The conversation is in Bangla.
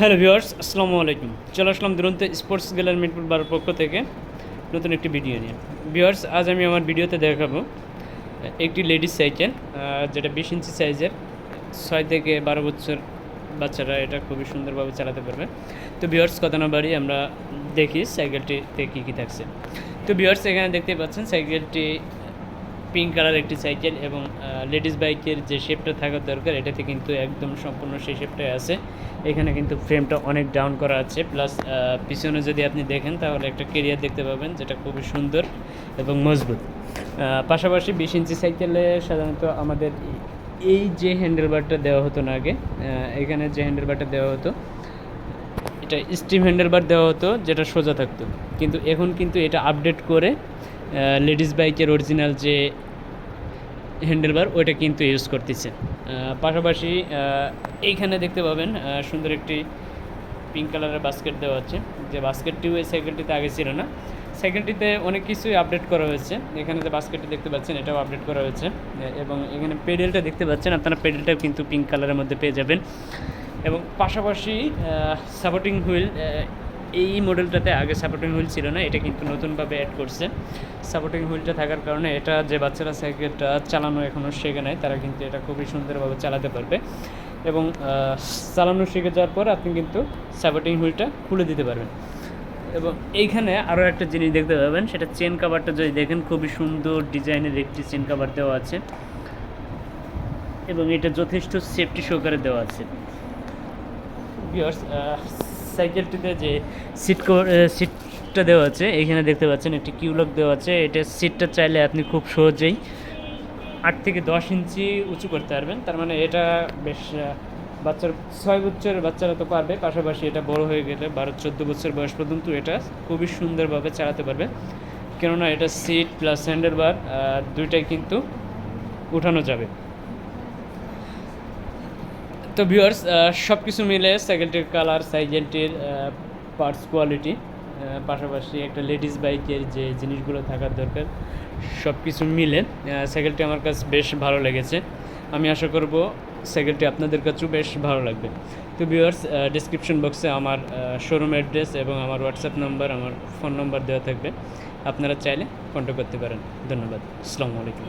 হ্যালো ভিউয়ার্স, আসসালামু আলাইকুম। চলে আসলাম দুরন্ত স্পোর্টস গ্যালারি মিরপুর বারোর পক্ষ থেকে নতুন একটি ভিডিও নিয়ে। ভিউয়ার্স, আজ আমি আমার ভিডিওতে দেখাবো একটি লেডিস সাইকেল যেটা বিশ ইঞ্চি সাইজের, ছয় থেকে বারো বছর বাচ্চারা এটা খুবই সুন্দরভাবে চালাতে পারবে। তো ভিউয়ার্স, কথা না বাড়ি আমরা দেখি সাইকেলটিতে কী কী থাকছে। তো ভিউয়ার্স, এখানে দেখতে পাচ্ছেন সাইকেলটি পিঙ্ক কালার একটি সাইকেল এবং লেডিস বাইকের যে শেপটা থাকার দরকার, এটাতে কিন্তু একদম সম্পূর্ণ সেই শেপটাই আছে। এখানে কিন্তু ফ্রেমটা অনেক ডাউন করা আছে। প্লাস পিছনে যদি আপনি দেখেন, তাহলে একটা কেরিয়ার দেখতে পাবেন, যেটা খুবই সুন্দর এবং মজবুত। পাশাপাশি বিশ ইঞ্চি সাইকেলে সাধারণত আমাদের এই যে হ্যান্ডেলবারটা দেওয়া হতো না আগে এখানে যে হ্যান্ডেলবারটা দেওয়া হতো, এটা স্টিম হ্যান্ডেলবার দেওয়া হতো, যেটা সোজা থাকতো। কিন্তু এখন কিন্তু এটা আপডেট করে লেডিস বাইকের অরিজিনাল যে হ্যান্ডেলবার, ওইটা কিন্তু ইউজ করতেছে। পাশাপাশি এইখানে দেখতে পাবেন সুন্দর একটি পিঙ্ক কালারের বাস্কেট দেওয়া আছে। যে বাস্কেটটিও এই সাইকেলটিতে আগে ছিল না। সাইকেলটিতে অনেক কিছুই আপডেট করা হয়েছে। এখানে যে বাস্কেটটি দেখতে পাচ্ছেন, এটাও আপডেট করা হয়েছে। এবং এখানে পেডেলটা দেখতে পাচ্ছেন, আপনারা পেডেলটাও কিন্তু পিঙ্ক কালারের মধ্যে পেয়ে যাবেন। এবং পাশাপাশি সাপোর্টিং হুইল এই মডেলটাতে আগে সাপোর্টিং হুইল ছিল না, এটা কিন্তু নতুনভাবে অ্যাড করছে। সাপোর্টিং হুইলটা থাকার কারণে এটা যে বাচ্চারা সাইকেলটা চালানো এখনও শেখে নাই, তারা কিন্তু এটা খুবই সুন্দরভাবে চালাতে পারবে। এবং চালানো শিখে যাওয়ার পর আপনি কিন্তু সাপোর্টিং হুইলটা খুলে দিতে পারবেন। এবং এইখানে আরও একটা জিনিস দেখতে পাবেন, সেটা চেন কাভারটা যদি দেখেন, খুবই সুন্দর ডিজাইনের একটি চেন কাভার দেওয়া আছে। এবং এটা যথেষ্ট সেফটি সহকারে দেওয়া আছে। সাইকেলটিতে যে সিট সিটটা দেওয়া আছে, এখানে দেখতে পাচ্ছেন একটি কিউলক দেওয়া আছে। এটা সিটটা চাইলে আপনি খুব সহজেই আট থেকে দশ ইঞ্চি উঁচু করতে পারবেন। তার মানে এটা বেশ বাচ্চার, ছয় বছরের বাচ্চারা তো পারবে, পাশাপাশি এটা বড় হয়ে গেলে বারো চোদ্দ বছর বয়স পর্যন্ত এটা খুবই সুন্দরভাবে চালাতে পারবে। কেননা এটা সিট প্লাস হ্যান্ডেল বার দুইটাই কিন্তু উঠানো যাবে। তো ভিউয়ার্স সব কিছু মিলে সাইকেলটির কালার সাইকেলটির পার্টস কোয়ালিটি পাশাপাশি একটা লেডিস বাইকের যে জিনিসগুলো থাকার দরকার সব কিছু মিলে সাইকেলটি আমার কাছে বেশ ভালো লেগেছে। আমি আশা করব সাইকেলটি আপনাদের কাছেও বেশ ভালো লাগবে। তো ভিউয়ার্স ডিসক্রিপশন বক্সে আমার শোরুম অ্যাড্রেস এবং আমার হোয়াটসঅ্যাপ নাম্বার আমার ফোন নাম্বার দেওয়া থাকবে। আপনারা চাইলে কন্ট্যাক্ট করতে পারেন। ধন্যবাদ। আসসালামু আলাইকুম।